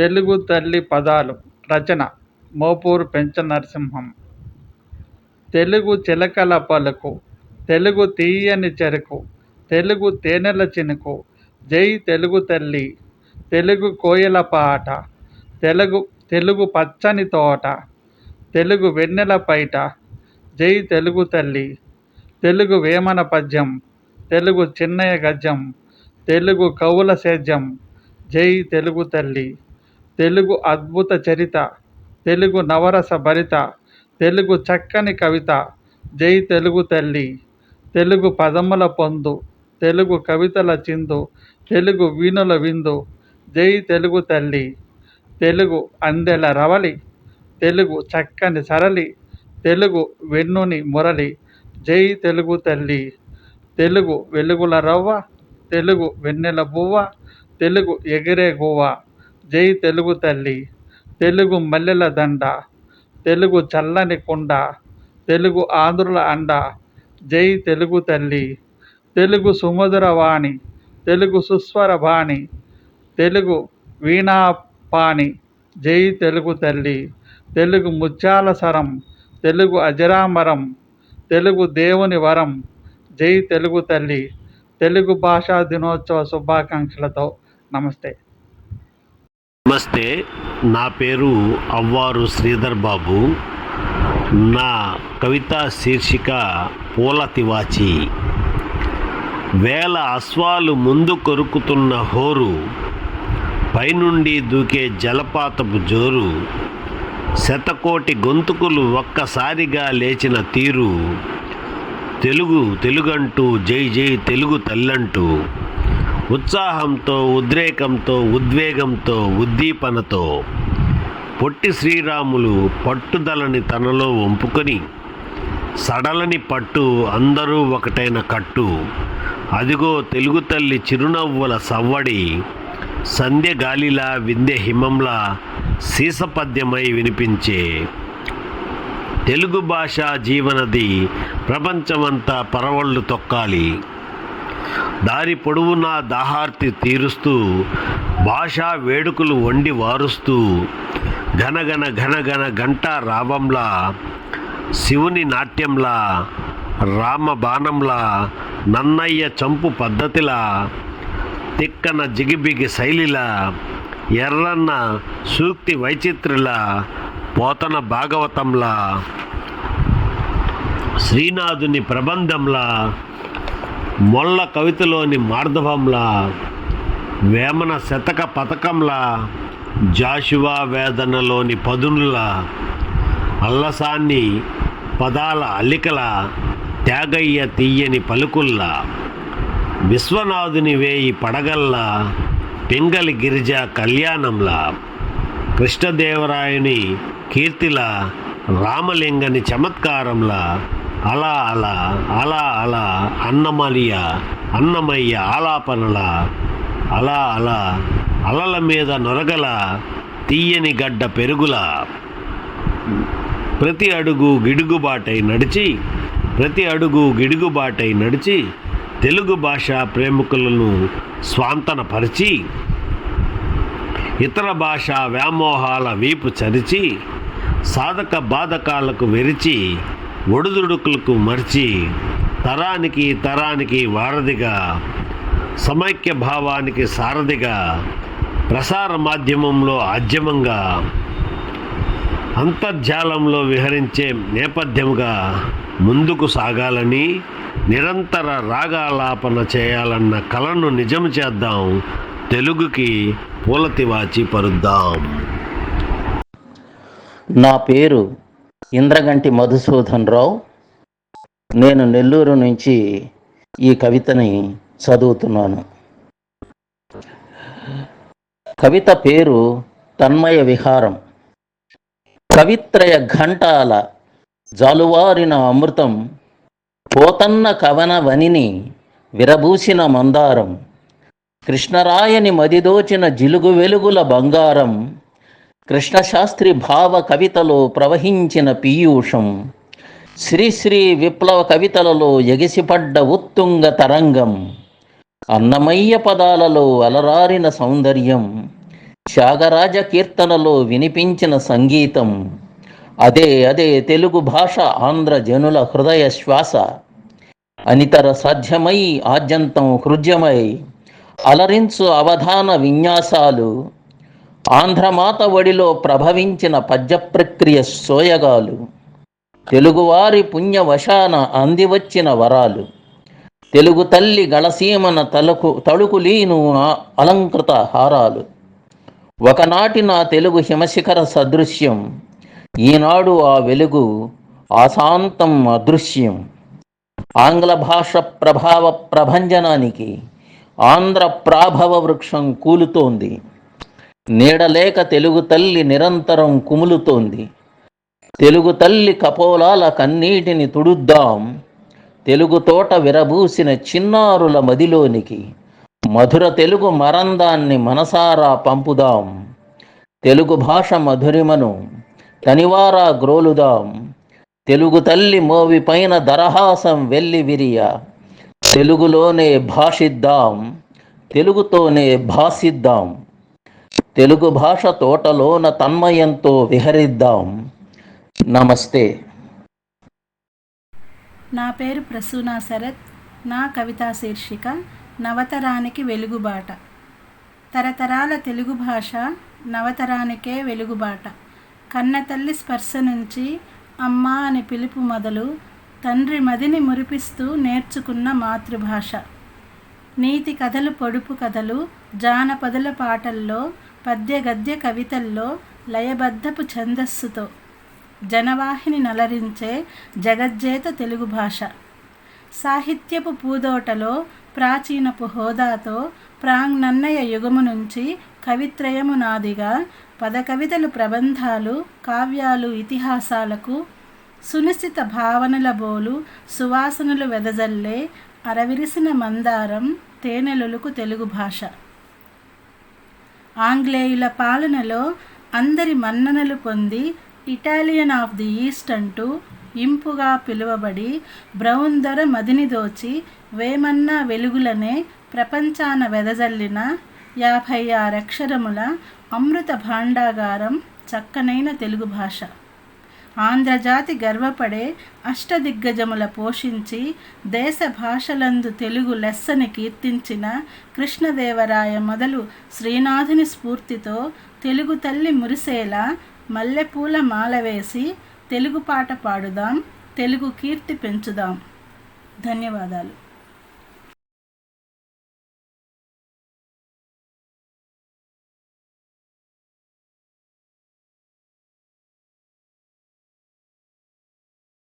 తెలుగు తల్లి పదాలు రచన మోపూరు పెంచ నరసింహం తెలుగు చిలకల పలుకు తెలుగు తీయని చెరుకు తెలుగు తేనెల చినుకు జై తెలుగు తల్లి తెలుగు కోయల పాట తెలుగు తెలుగు పచ్చని తోట తెలుగు వెన్నెల పైట జై తెలుగు తల్లి తెలుగు వేమన పద్యం తెలుగు చిన్నయ గజం తెలుగు కవుల సేద్యం జై తెలుగు తల్లి. తెలుగు అద్భుత చరిత తెలుగు నవరస భరిత తెలుగు చక్కని కవిత జై తెలుగు తల్లి తెలుగు పదముల పొందు తెలుగు కవితల చిందు తెలుగు వీణుల విందు జై తెలుగు తల్లి తెలుగు అందెల రవలి తెలుగు చక్కని సరళి తెలుగు వెన్నుని మురళి జై తెలుగు తల్లి తెలుగు వెలుగుల రవ్వ తెలుగు వెన్నెల బువ్వ తెలుగు ఎగిరే గువ్వ. జై తెలుగు తల్లి తెలుగు మల్లెల దండ తెలుగు చల్లని కుండ తెలుగు ఆంధ్రుల అండ జై తెలుగు తల్లి తెలుగు సుమధుర వాణి తెలుగు సుస్వర బాణి తెలుగు వీణాపాణి జై తెలుగు తల్లి తెలుగు ముత్యాల సరం తెలుగు అజరామరం తెలుగు దేవుని వరం జై తెలుగు తల్లి తెలుగు భాషా దినోత్సవ శుభాకాంక్షలతో నమస్తే. నమస్తే నా పేరు అవ్వారు శ్రీధర్ బాబు. నా కవిత శీర్షిక పూల తివాచి. వేల అశ్వాలు ముందు కొరుకుతున్న హోరు పైనుండి దూకే జలపాతపు జోరు శతకోటి గొంతుకులు ఒక్కసారిగా లేచిన తీరు తెలుగు తెలుగంటూ జై జై తెలుగు తల్లంటూ. ఉత్సాహంతో ఉద్రేకంతో ఉద్వేగంతో ఉద్దీపనతో పొట్టి శ్రీరాములు పట్టుదలని తనలో వంపుకొని సడలని పట్టు అందరూ ఒకటైన కట్టు. అదిగో తెలుగు తల్లి చిరునవ్వుల సవ్వడి సంధ్య గాలిలా వింధ్య హిమంలా సీసపద్యమై వినిపించే. తెలుగు భాష జీవనది ప్రపంచమంతా పరవళ్ళు తొక్కాలి. దారి పొడవునా దాహార్తి తీరుస్తూ భాషా వేడుకలు వండి వారుస్తూ ఘనఘన ఘనఘన గంట రావంలా శివుని నాట్యంలా రామ బాణంలా నన్నయ్య చంపు పద్ధతిలా తిక్కన జిగిబిగి శైలిలా ఎర్రన్న సూక్తి వైచిత్రులా పోతన భాగవతంలా శ్రీనాథుని ప్రబంధంలా మొల్ల కవితలోని మార్ధవంలా వేమన శతక పథకంలా జాషువా వేదనలోని పదునుల అల్లసాన్ని పదాల అల్లికల త్యాగయ్య తీయని పలుకుల్లా విశ్వనాథుని వేయి పడగల్లా పింగలి గిరిజ కళ్యాణంలా కృష్ణదేవరాయుని కీర్తిలా రామలింగని చమత్కారంలా అలా అలా అలా అలా అన్నమలియ అన్నమయ్య ఆలాపనల అలా అలా అలల మీద నొరగల తీయని గడ్డ పెరుగుల. ప్రతి అడుగు గిడుగుబాటై నడిచి ప్రతి అడుగు గిడుగుబాటై నడిచి తెలుగు భాష ప్రేమికులను స్వాంతనపరిచి ఇతర భాష వ్యామోహాల వీపు చరిచి సాధక బాధకాలకు వెరిచి ఒడిదుడుకులకు మరిచి తరానికి తరానికి వారధిగా సమైక్య భావానికి సారథిగా ప్రసార మాధ్యమంలో ఆద్యమంగా అంతర్జాలంలో విహరించే నేపథ్యంగా ముందుకు సాగాలని నిరంతర రాగాలాపన చేయాలన్న కలను నిజం చేద్దాం. తెలుగుకి పూలతివాచి పరుద్దాం. నా పేరు ఇంద్రగంటి మధుసూదన్ రావు. నేను నెల్లూరు నుంచి ఈ కవితని చదువుతున్నాను. కవిత పేరు తన్మయ విహారం. కవిత్రయ ఘంటాల జాలువారిన అమృతం పోతన్న కవన వనిని విరబూసిన మందారం కృష్ణరాయని మదిదోచిన జిలుగు వెలుగుల బంగారం కృష్ణశాస్త్రి భావ కవితలో ప్రవహించిన పీయూషం. శ్రీశ్రీ విప్లవ కవితలలో ఎగిసిపడ్డ ఉత్తుంగ తరంగం. అన్నమయ్య పదాలలో అలరారిన సౌందర్యం. త్యాగరాజ కీర్తనలో వినిపించిన సంగీతం. అదే అదే తెలుగు భాష ఆంధ్ర జనుల హృదయ శ్వాస. అనితర సాధ్యమై ఆద్యంతం హృద్యమై. అలరించు అవధాన విన్యాసాలు. ఆంధ్రమాత ఒడిలో ప్రభవించిన పద్య ప్రక్రియ సోయగాలు తెలుగువారి పుణ్యవశాన అందివచ్చిన వరాలు తెలుగు తల్లి గళసీమన తలకు తళుకులీను ఆ- అలంకృత హారాలు. ఒకనాటి నా తెలుగు హిమశిఖర సదృశ్యం ఈనాడు ఆ వెలుగు ఆశాంతం అదృశ్యం. ఆంగ్ల భాష ప్రభావ ప్రభంజనానికి ఆంధ్ర ప్రాభవ వృక్షం కూలుతోంది. నీడలేక తెలుగు తల్లి నిరంతరం కుములుతోంది. తెలుగు తల్లి కపోలాల కన్నీటిని తుడుద్దాం. తెలుగు తోట విరబూసిన చిన్నారుల మదిలోనికి మధుర తెలుగు మరందాన్ని మనసారా పంపుదాం. తెలుగు భాష మధురిమను తనివారా గ్రోలుదాం. తెలుగు తల్లి మోవిపైన దరహాసం వెల్లి విరియ తెలుగులోనే భాషిద్దాం. తెలుగుతోనే భాసిద్దాం. తెలుగు భాష తోటలోన తన్మయంతో విహరిద్దాం. నమస్తే. నా పేరు ప్రసూనా శరత్. నా కవితా శీర్షిక నవతరానికి వెలుగుబాట. తరతరాల తెలుగు భాష నవతరానికే వెలుగుబాట. కన్నతల్లి స్పర్శ నుంచి అమ్మ అని పిలుపు మొదలు తండ్రి మదిని మురిపిస్తూ నేర్చుకున్న మాతృభాష. నీతి కథలు పొడుపు కథలు జానపదుల పాటల్లో పద్య గద్య కవితల్లో లయబద్ధపు ఛందస్సుతో జనవాహిని నలరించే జగజ్జేత తెలుగు భాష. సాహిత్యపు పూదోటలో ప్రాచీనపు హోదాతో ప్రాంగ్నన్నయ యుగము నుంచి కవిత్రయము నాదిగా పదకవితలు ప్రబంధాలు కావ్యాలు ఇతిహాసాలకు సునిశ్చిత భావనల బోలు సువాసనలు వెదజల్లే అరవిరిసిన మందారం తేనెలులకు తెలుగు భాష. ఆంగ్లేయుల పాలనలో అందరి మన్ననలు పొంది ఇటాలియన్ ఆఫ్ ది ఈస్ట్ అంటూ ఇంపుగా పిలువబడి బ్రౌన్ ధర మదిని దోచి వేమన్నా వెలుగులనే ప్రపంచాన వెదజల్లిన యాభై ఆరక్షరముల అమృత భాండాగారం చక్కనైన తెలుగు భాష. ఆంధ్రజాతి గర్వపడే అష్టదిగ్గజముల పోషించి దేశ భాషలందు తెలుగు లెస్సని కీర్తించిన కృష్ణదేవరాయ మొదలు శ్రీనాథుని స్ఫూర్తితో తెలుగు తల్లి మురిసేలా మల్లెపూల మాల వేసి తెలుగు పాట పాడుదాం తెలుగు కీర్తి పెంచుదాం. ధన్యవాదాలు.